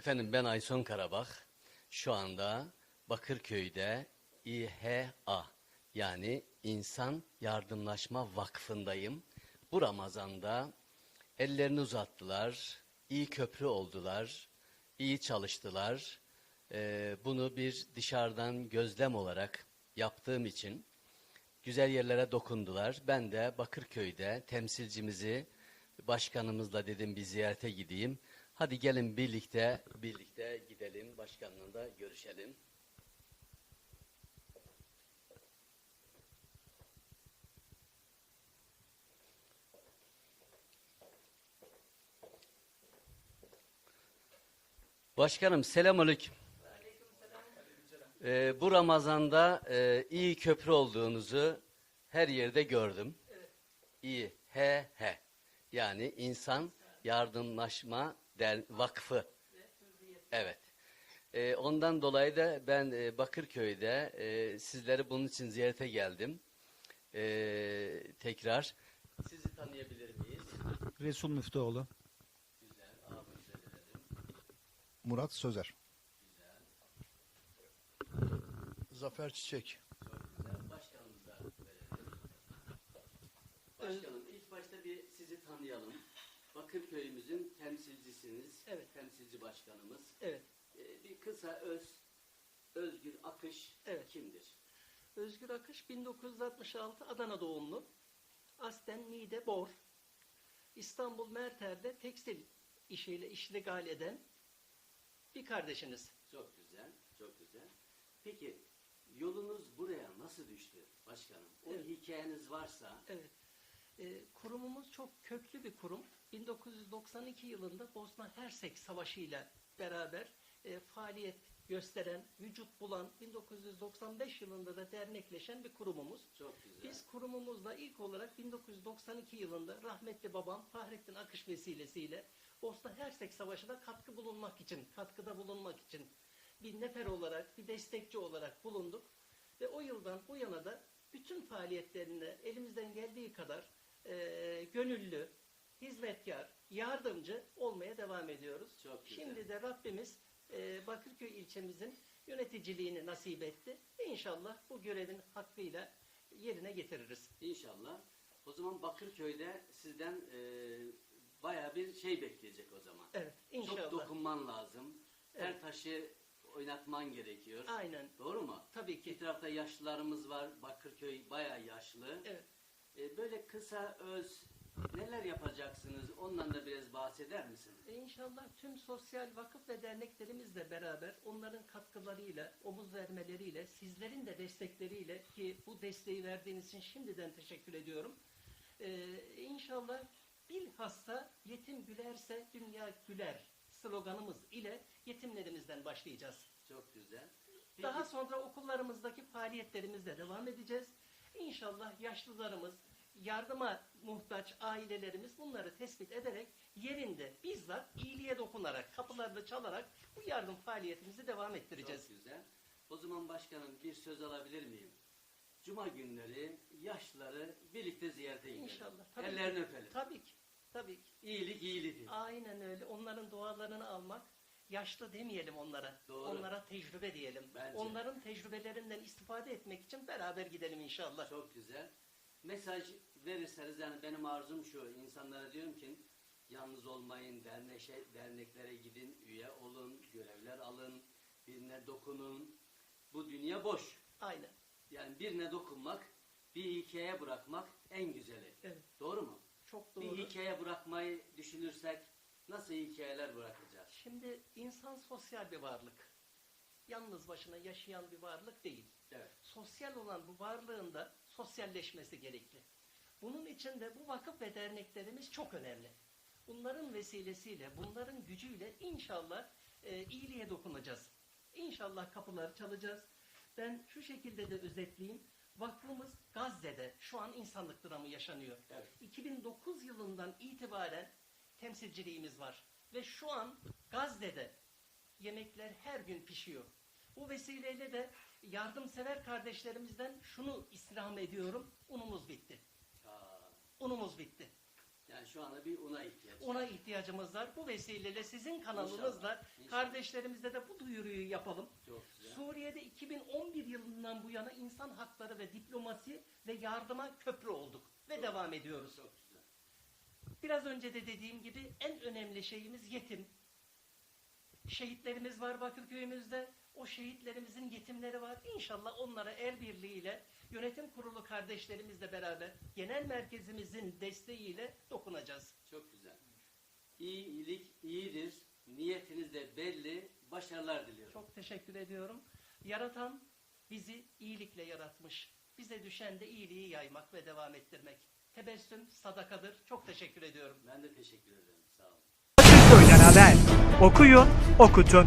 Efendim ben Ayson Karabak. Şu anda Bakırköy'de İHA yani İnsan Yardımlaşma Vakfı'ndayım. Bu Ramazan'da ellerini uzattılar, iyi köprü oldular, iyi çalıştılar. Ee, bunu bir dışarıdan gözlem olarak yaptığım için güzel yerlere dokundular. Ben de Bakırköy'de temsilcimizi başkanımızla dedim bir ziyarete gideyim. Hadi gelin birlikte birlikte gidelim başkanla da görüşelim. Başkanım selamünaleyküm. Ee, bu Ramazan'da e, iyi köprü olduğunuzu her yerde gördüm. İyi, he he. Yani İnsan Yardımlaşma Der Vakfı. Evet. Ee, ondan dolayı da ben e, Bakırköy'de e, sizleri bunun için ziyarete geldim. Ee, tekrar. Sizi tanıyabilir miyiz? Resul Müftüoğlu. Güzel. Abimize verelim. Murat Sözer. Zafer Çiçek. Çok güzel. Başkanımıza verelim. Başkanım ilk başta bir sizi tanıyalım. Bakırköy'ümüzün temsilcisiniz. Evet. Temsilci başkanımız. Evet. Ee, bir kısa öz, Özgür Akış Evet. kimdir? Özgür Akış 1966 Adana doğumlu. Aslen Niğde Bor. İstanbul Merter'de tekstil işiyle iştigal eden bir kardeşiniz. Çok güzel, çok güzel. Peki yolunuz buraya nasıl düştü başkanım? O Evet. hikayeniz varsa Evet. Ee, kurumumuz çok köklü bir kurum. 1992 yılında Bosna Hersek Savaşı ile beraber e, faaliyet gösteren, vücut bulan 1995 yılında da dernekleşen bir kurumumuz. çok güzel. Biz kurumumuzla ilk olarak 1992 yılında rahmetli babam Fahrettin Akış vesilesiyle Bosna Hersek Savaşı'na katkı bulunmak için, katkıda bulunmak için bir nefer olarak, bir destekçi olarak bulunduk. Ve o yıldan bu yana da bütün faaliyetlerinde elimizden geldiği kadar eee, gönüllü, hizmetkar, yardımcı olmaya devam ediyoruz. Çok güzel. Şimdi de Rabbimiz eee, Bakırköy ilçemizin yöneticiliğini nasip etti. İnşallah bu görevin hakkıyla yerine getiririz. İnşallah. O zaman Bakırköy'de sizden e, bayağı bir şey bekleyecek o zaman. Evet, inşallah. Çok dokunman lazım. Her Evet. taşı oynatman gerekiyor. Aynen. Doğru mu? Tabii ki. Bir tarafta yaşlılarımız var. Bakırköy bayağı yaşlı. Evet. E, böyle kısa öz neler yapacaksınız? Ondan da biraz bahseder misin? E İnşallah tüm sosyal vakıf ve derneklerimizle beraber onların katkılarıyla, omuz vermeleriyle, sizlerin de destekleriyle ki bu desteği verdiğiniz için şimdiden teşekkür ediyorum. Ee, inşallah bilhassa yetim gülerse dünya güler sloganımız ile yetimlerimizden başlayacağız. Çok güzel. Peki, Daha sonra okullarımızdaki faaliyetlerimizle devam edeceğiz. İnşallah yaşlılarımız, yardıma muhtaç ailelerimiz bunları tespit ederek yerinde bizzat iyiliğe dokunarak, kapılarını çalarak bu yardım faaliyetimizi devam ettireceğiz. Çok güzel. O zaman başkanım bir söz alabilir miyim? Cuma günleri yaşlıları birlikte ziyarete gidelim. İnşallah. Tabii Ellerini ki. öpelim. Tabii ki. Tabii ki. İyilik iyilik. Aynen öyle. Onların dualarını almak, yaşlı demeyelim onlara. Doğru. Onlara tecrübe diyelim. Bence. Onların tecrübelerinden istifade etmek için beraber gidelim inşallah. Çok güzel. Mesaj verirseniz yani benim arzum şu. insanlara diyorum ki yalnız olmayın, derneşe, derneklere gidin, üye olun, görevler alın, birine dokunun. Bu dünya boş. Aynen. Yani birine dokunmak, bir hikaye bırakmak en güzeli. Evet. Doğru mu? Çok Bir doğru. hikaye bırakmayı düşünürsek nasıl hikayeler bırakacağız? Şimdi insan sosyal bir varlık. Yalnız başına yaşayan bir varlık değil. Evet. Sosyal olan bu varlığın da sosyalleşmesi gerekli. Bunun için de bu vakıf ve derneklerimiz çok önemli. Bunların vesilesiyle, bunların gücüyle inşallah e, iyiliğe dokunacağız. İnşallah kapıları çalacağız. Ben şu şekilde de özetleyeyim. Vakfımız Gazze'de şu an insanlık dramı yaşanıyor. Evet. 2009 yılından itibaren temsilciliğimiz var. Ve şu an Gazze'de yemekler her gün pişiyor. Bu vesileyle de yardımsever kardeşlerimizden şunu istirham ediyorum. Unumuz bitti. Aa, Unumuz bitti. yani şu anda bir una ihtiyaç. Ona ihtiyacımız var. Bu vesileyle sizin kanalınızla İnşallah, inşallah. kardeşlerimizle de bu duyuruyu yapalım. Çok güzel. Suriye'de 2011 yılından bu yana insan hakları ve diplomasi ve yardıma köprü olduk ve devam ediyoruz. Çok. Biraz önce de dediğim gibi en önemli şeyimiz yetim. Şehitlerimiz var Bakırköy'ümüzde. O şehitlerimizin yetimleri var. İnşallah onlara el birliğiyle yönetim kurulu kardeşlerimizle beraber genel merkezimizin desteğiyle dokunacağız. Çok güzel. İyilik iyidir. Niyetiniz de belli. Başarılar diliyorum. Çok teşekkür ediyorum. Yaratan bizi iyilikle yaratmış. Bize düşen de iyiliği yaymak ve devam ettirmek. Tebessüm sadakadır. Çok teşekkür ediyorum. Ben de teşekkür ederim. Sağ olun. Haber. Okuyun, okutun.